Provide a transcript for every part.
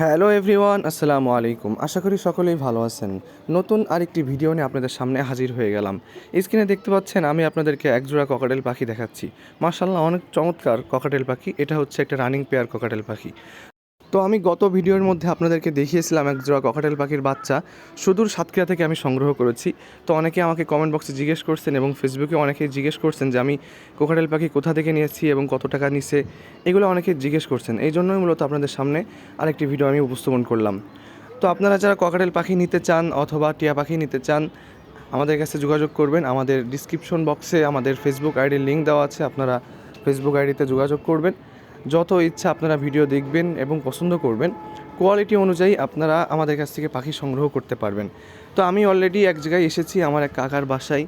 Hello everyone, আসসালামু আলাইকুম। আশা করি সকলেই ভালো আছেন। নতুন আরেকটি ভিডিও নিয়ে আপনাদের সামনে হাজির হয়ে গেলাম। স্ক্রিনে দেখতে পাচ্ছেন, আমি আপনাদেরকে একজোড়া ককাটেল পাখি দেখাচ্ছি। মার্শাল্লাহ অনেক চমৎকার ককাটেল পাখি। এটা হচ্ছে একটা রানিং পেয়ার ককাটেল পাখি। তো আমি গত ভিডিওর মধ্যে আপনাদেরকে দেখিয়েছিলাম এক জোড়া ককাটেল পাখির বাচ্চা। সুদূর সাতক্ষীরা থেকে আমি সংগ্রহ করেছি। তো অনেকে আমাকে কমেন্ট বক্সে জিজ্ঞেস করছেন এবং ফেসবুকে অনেকে জিজ্ঞেস করছেন যে, আমি কোকাটেল পাখি কোথা থেকে নিয়েছি এবং কত টাকা নিছে? এগুলো অনেকে জিজ্ঞেস করছেন। এই জন্যই মূলত আপনাদের সামনে আরেকটি ভিডিও আমি উপস্থাপন করলাম। তো আপনারা যারা ককাটেল পাখি নিতে চান অথবা টিয়া পাখি নিতে চান, আমাদের কাছে যোগাযোগ করবেন। আমাদের ডিসক্রিপশন বক্সে আমাদের ফেসবুক আইডির লিঙ্ক দেওয়া আছে। আপনারা ফেসবুক আইডিতে যোগাযোগ করবেন। যত ইচ্ছা আপনারা ভিডিও দেখবেন এবং পছন্দ করবেন কোয়ালিটি অনুযায়ী আপনারা আমাদের কাছ থেকে পাখি সংগ্রহ করতে পারবেন। তো আমি অলরেডি এক জায়গায় এসেছি, আমার এক কাকার বাসায়।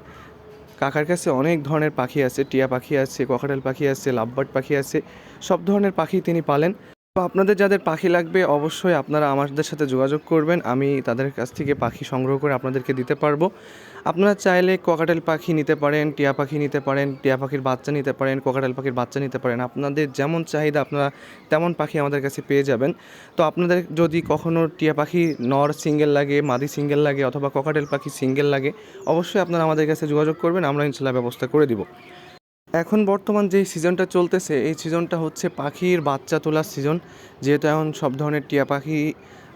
কাকার কাছে অনেক ধরনের পাখি আছে, টিয়া পাখি আছে কখাটাল পাখি আছে, লাভবার্ড পাখি আছে, সব ধরনের পাখি তিনি পালেন। তো আপনাদের যাদের পাখি লাগবে, অবশ্যই আপনারা আমাদের সাথে যোগাযোগ করবেন। আমি তাদের কাছ থেকে পাখি সংগ্রহ করে আপনাদেরকে দিতে পারব। আপনারা চাইলে ককাটেল পাখি নিতে পারেন, টিয়া পাখি নিতে পারেন, টিয়া পাখির বাচ্চা নিতে পারেন, ককাটেল পাখির বাচ্চা নিতে পারেন। আপনাদের যেমন চাহিদা, আপনারা তেমন পাখি আমাদের কাছে পেয়ে যাবেন। তো আপনাদের যদি কখনও টিয়া পাখি নর সিঙ্গেল লাগে, মাদি সিঙ্গেল লাগে, অথবা ককাটেল পাখি সিঙ্গেল লাগে, অবশ্যই আপনারা আমাদের কাছে যোগাযোগ করবেন। আমরা ইনশাল্লাহ ব্যবস্থা করে দিব। এখন বর্তমান যে সিজনটা চলতেছে, এই সিজনটা হচ্ছে পাখির বাচ্চা তোলার সিজন। যেহেতু এখন সব ধরনের টিয়া পাখি,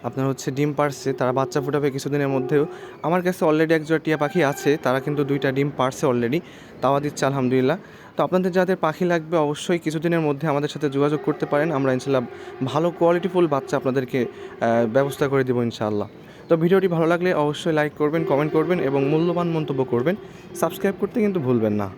আপনার হচ্ছে ডিম পারছে, তারা বাচ্চা ফুটাবে কিছুদিনের মধ্যেও। আমার কাছে অলরেডি একজোড়া টিয়া পাখি আছে, তারা কিন্তু দুইটা ডিম পারছে অলরেডি তাওয়া দিচ্ছে আলহামদুলিল্লাহ। তো আপনাদের যাদের পাখি লাগবে অবশ্যই কিছুদিনের মধ্যে আমাদের সাথে যোগাযোগ করতে পারেন। আমরা ইনশাল্লাহ ভালো কোয়ালিটিফুল বাচ্চা আপনাদেরকে ব্যবস্থা করে দেবো ইনশাআল্লাহ। তো ভিডিওটি ভালো লাগলে অবশ্যই লাইক করবেন কমেন্ট করবেন এবং মূল্যবান মন্তব্য করবেন। সাবস্ক্রাইব করতে কিন্তু ভুলবেন না।